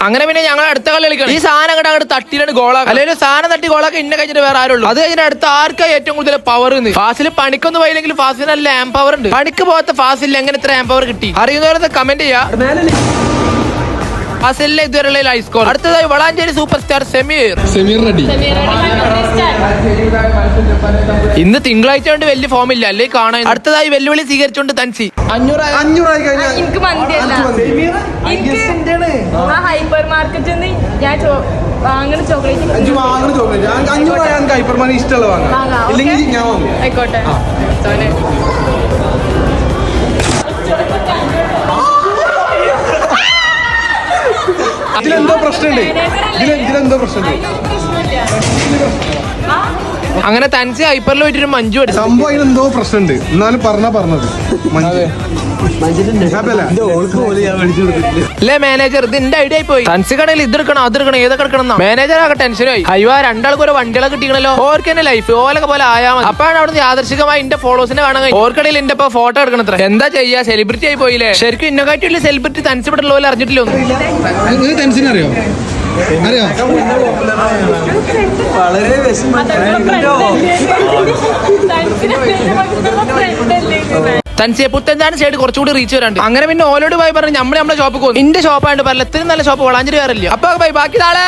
അങ്ങനെ പിന്നെ ഞങ്ങൾ അടുത്ത കളി കളിക്കണം ഈ സാധനം അങ്ങോട്ട് അങ്ങോട്ട് തട്ടിയിലാണ് ഗോളാക്കുക അല്ലെങ്കിൽ സാധനം തട്ടി ഗോളാക്കി ഇന്നെ കഴിഞ്ഞിട്ട് വേറെ ആരുള്ളൂ അത് കഴിഞ്ഞാൽ അടുത്ത ആർക്കാ ഏറ്റവും കൂടുതൽ പവർ ഫാസിൽ പണിക്കൊന്നും പോയില്ലെങ്കിൽ ഫാസിൽ നല്ല ആം പവർ ഉണ്ട്. പണിക്ക് പോകാത്ത ഫാസിൽ എങ്ങനെ ഇത്ര ആം പവർ കിട്ടി? അറിയുന്നവരത് കമന്റ് ചെയ്യാ. ഫാസിലെ ഇതുവരെയുള്ള ഹൈ സ്കോർ അടുത്തതായി Valanchery super star Sameer Sameer ready. ഇന്ന് തിങ്കളാഴ്ച കൊണ്ട് വലിയ ഫോം ഇല്ല. അല്ലേ കാണാൻ അടുത്തതായി വെല്ലുവിളി സ്വീകരിച്ചുകൊണ്ട് തൻസി. അഞ്ഞൂറ് അഞ്ഞൂറായി കഴിഞ്ഞാൽ എനിക്ക് ഹൈപ്പർ മാർക്കറ്റിൽ നിന്ന് ഞാൻ വാങ്ങണ ചോക്ലേറ്റ് അഞ്ചു വാങ്ങണ ചോക്ലേറ്റ് ഞാൻ അഞ്ഞൂറായി എനിക്ക് ഹൈപ്പർമാൻ ഇഷ്ടമുള്ള വാങ്ങാം? ഇല്ലെങ്കിൽ ഞാൻ വാങ്ങും. ആയിക്കോട്ടെ. ഇതിലെന്തോ പ്രശ്നമുണ്ട്. ഇതിലെന്തോ പ്രശ്നമുണ്ട്. അങ്ങനെ തനിച്ച് ഹൈപ്പറിൽ പോയിട്ട് ഒരു മഞ്ജു അടിച്ചു സംഭവം എന്തോ പ്രശ്നമുണ്ട്. എന്നാലും പറഞ്ഞാ പറഞ്ഞത്. മഞ്ജു. അല്ലേ. മാനേജർ ഇത് എന്റെ ഐഡിയ ആയി പോയി. തൻസി കടയിൽ ഇത് എടുക്കണം അത് എടുക്കണം ഏതൊക്കെ എടുക്കണം മാനേജർ ആകെ ടെൻഷനായി അയ്യോ രണ്ടാൾക്ക് ഒരു വണ്ടികളെ കിട്ടിയണല്ലോ ഓർക്ക് തന്നെ ലൈഫ് ഓലൊക്കെ പോലെ ആയാ മതി. അപ്പോഴാണ് അവിടുന്ന് യാദർശികമായി എന്റെ ഫോളോസിനെ കാണാൻ ഓർക്കടയിൽ എന്റെ ഇപ്പൊ ഫോട്ടോ എടുക്കണത്ര. എന്താ ചെയ്യാ? സെലിബ്രിറ്റി ആയി പോയില്ലേ. ശരിക്കും ഇന്നൊക്കെയായിട്ടുള്ള സെലിബ്രിറ്റി തൻസി വിട്ടുള്ള പോലെ അറിഞ്ഞിട്ടില്ല ഒന്നും? ടെൻഷൻ അറിയോ? അറിയോ തൻസിയെ പുത്തഞ്ചാണ് സൈഡ് കുറച്ചുകൂടി റീച്ച് വരാണ്ട് അങ്ങനെ പിന്നെ ഓലോട് പോയി പറഞ്ഞു നമ്മൾ നമ്മുടെ ഷോപ്പ് പോകും എന്റെ ഷോപ്പായിട്ട് പറഞ്ഞ ഇത്രയും നല്ല ഷോപ്പ് വളാഞ്ചേരി വേറില്ല അപ്പൊ ബൈ ബാക്കി നാളെ.